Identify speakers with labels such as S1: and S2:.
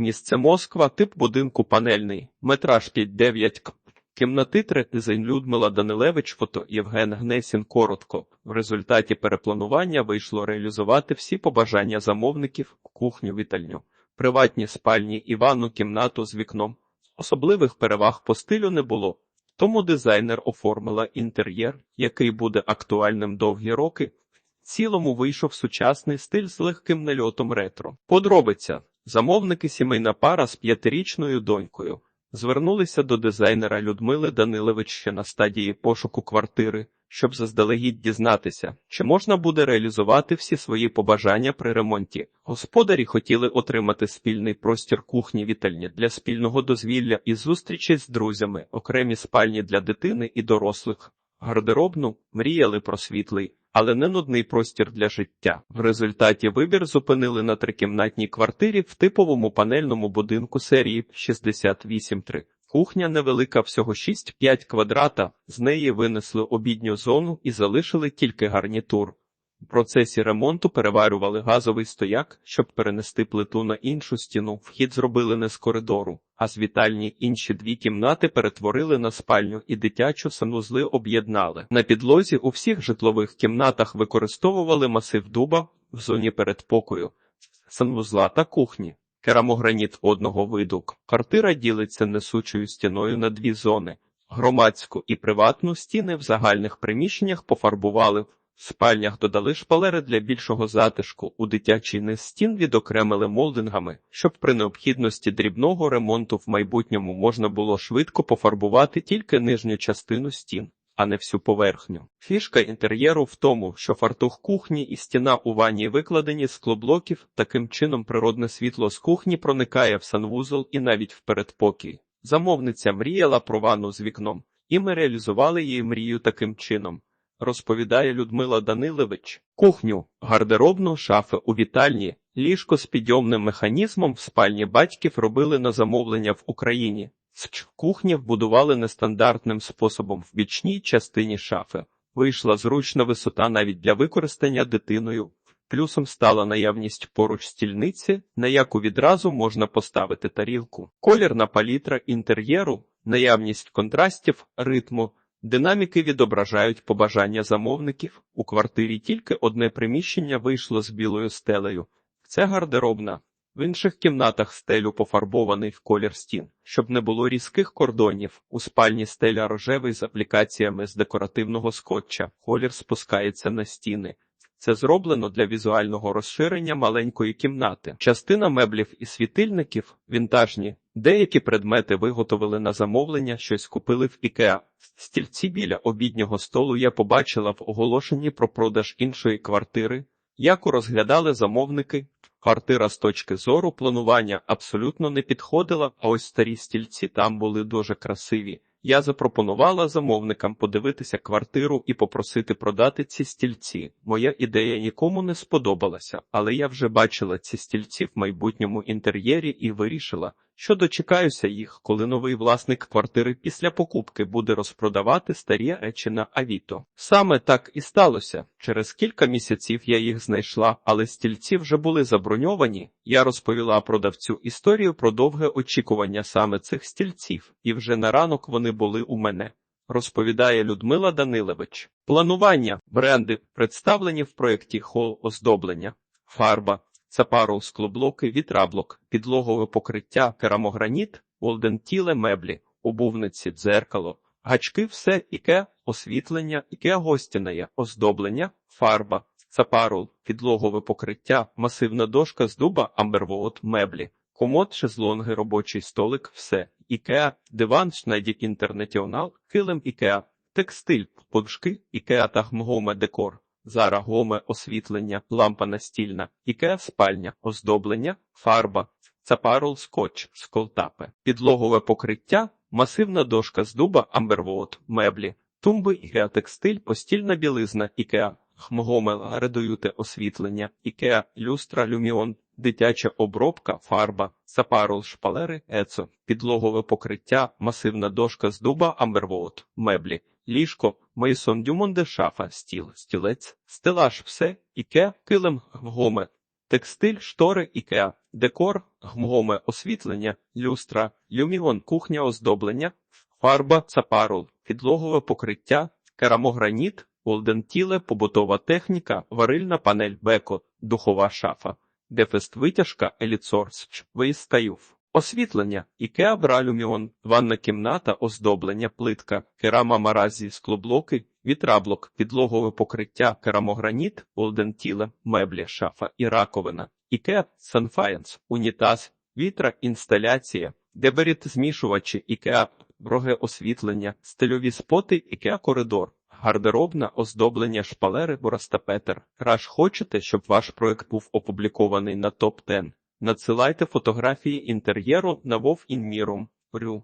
S1: Місце Москва, тип будинку панельний, метраж під 9 к. Кімнати 3 дизайн Людмила Данилевич, фото Євген Гнесін коротко. В результаті перепланування вийшло реалізувати всі побажання замовників, кухню, вітальню, приватні спальні і ванну кімнату з вікном. Особливих переваг по стилю не було. Тому дизайнер оформила інтер'єр, який буде актуальним довгі роки. В цілому вийшов сучасний стиль з легким нальотом ретро. Подробиця. Замовники сімейна пара з п'ятирічною донькою звернулися до дизайнера Людмили Данилевич ще на стадії пошуку квартири, щоб заздалегідь дізнатися, чи можна буде реалізувати всі свої побажання при ремонті. Господарі хотіли отримати спільний простір кухні вітальні для спільного дозвілля і зустрічі з друзями, окремі спальні для дитини і дорослих. Гардеробну мріяли про світлий, але не нудний простір для життя. В результаті вибір зупинили на трикімнатній квартирі в типовому панельному будинку серії 68-3. Кухня невелика, всього 6-5 квадрата, з неї винесли обідню зону і залишили тільки гарнітур. В процесі ремонту переварювали газовий стояк, щоб перенести плиту на іншу стіну. Вхід зробили не з коридору, а з вітальні інші дві кімнати перетворили на спальню і дитячу санвузли об'єднали. На підлозі у всіх житлових кімнатах використовували масив дуба в зоні передпокою, санвузла та кухні. Керамограніт одного виду. Квартира ділиться несучою стіною на дві зони. Громадську і приватну стіни в загальних приміщеннях пофарбували. Спальнях додали шпалери для більшого затишку, у дитячий низ стін відокремили молдингами, щоб при необхідності дрібного ремонту в майбутньому можна було швидко пофарбувати тільки нижню частину стін, а не всю поверхню. Фішка інтер'єру в тому, що фартух кухні і стіна у ванні викладені з склоблоків, таким чином природне світло з кухні проникає в санвузол і навіть в передпокій. Замовниця мріяла про ванну з вікном, і ми реалізували її мрію таким чином розповідає Людмила Данилевич. Кухню, гардеробну, шафи у вітальні, ліжко з підйомним механізмом в спальні батьків робили на замовлення в Україні. Кухні вбудували нестандартним способом в бічній частині шафи. Вийшла зручна висота навіть для використання дитиною. Плюсом стала наявність поруч стільниці, на яку відразу можна поставити тарілку. Колірна палітра інтер'єру, наявність контрастів, ритму, Динаміки відображають побажання замовників. У квартирі тільки одне приміщення вийшло з білою стелею. Це гардеробна. В інших кімнатах стелю пофарбований в колір стін, щоб не було різких кордонів. У спальні стеля рожевий з аплікаціями з декоративного скотча. Колір спускається на стіни. Це зроблено для візуального розширення маленької кімнати. Частина меблів і світильників вінтажні. Деякі предмети виготовили на замовлення, щось купили в Ікеа. Стільці біля обіднього столу я побачила в оголошенні про продаж іншої квартири, яку розглядали замовники. Квартира з точки зору планування абсолютно не підходила, а ось старі стільці там були дуже красиві. Я запропонувала замовникам подивитися квартиру і попросити продати ці стільці. Моя ідея нікому не сподобалася, але я вже бачила ці стільці в майбутньому інтер'єрі і вирішила, що дочекаюся їх, коли новий власник квартири після покупки буде розпродавати старі речі на Авіто. Саме так і сталося. Через кілька місяців я їх знайшла, але стільці вже були заброньовані. Я розповіла продавцю історію про довге очікування саме цих стільців, і вже на ранок вони були у мене. Розповідає Людмила Данилевич. Планування бренди представлені в проєкті хол оздоблення, фарба, Цапару склоблоки, вітраблок, підлогове покриття, керамограніт, олдентіле меблі, обувниці, дзеркало, гачки, все іке, освітлення, іке гостінеє, оздоблення, фарба, цапарул, підлогове покриття, масивна дошка з дуба, амбервоот, меблі, комод, шезлонги, робочий столик, все, ікеа, диван, Шнедік Інтернаціонал, килим ікеа, текстиль, подушки, ікеа та гмгоме декор. Зара гоме освітлення, лампа настільна, ікеа спальня, оздоблення, фарба, цапарул скотч, сколтапе, підлогове покриття, масивна дошка з дуба, амбервод, меблі, тумби, ікеа текстиль, постільна білизна, ікеа, хмгоме редуюте освітлення, ікеа, люстра, люміон, дитяча обробка, фарба, цапарул шпалери, ецо, підлогове покриття, масивна дошка з дуба, амбервод, меблі ліжко, Мейсон Дюмонде шафа, стіл, стілець, стелаж, все, іке, килим, гоме, Текстиль, штори, ікеа, декор, гмгоме освітлення, люстра, люміон, кухня оздоблення, фарба, цапарул, підлогове покриття, керамограніт, олдентіле, побутова техніка, варильна панель Беко, духова шафа, дефест витяжка, елітсорс, виїстаюв. Освітлення, ікеа бралюміон, ванна кімната, оздоблення, плитка, керама маразі, склоблоки, вітраблок, підлогове покриття, керамограніт, олдентіле, меблі, шафа і раковина. Ікеа, санфаєнс, унітаз, вітра, інсталяція, деберіт змішувачі, ікеа, роге освітлення, стильові споти, ікеа коридор. Гардеробна оздоблення шпалери Боростапетер. Раш хочете, щоб ваш проект був опублікований на топ 10 Надсилайте фотографії інтер'єру на Вов Інмірум. Рю.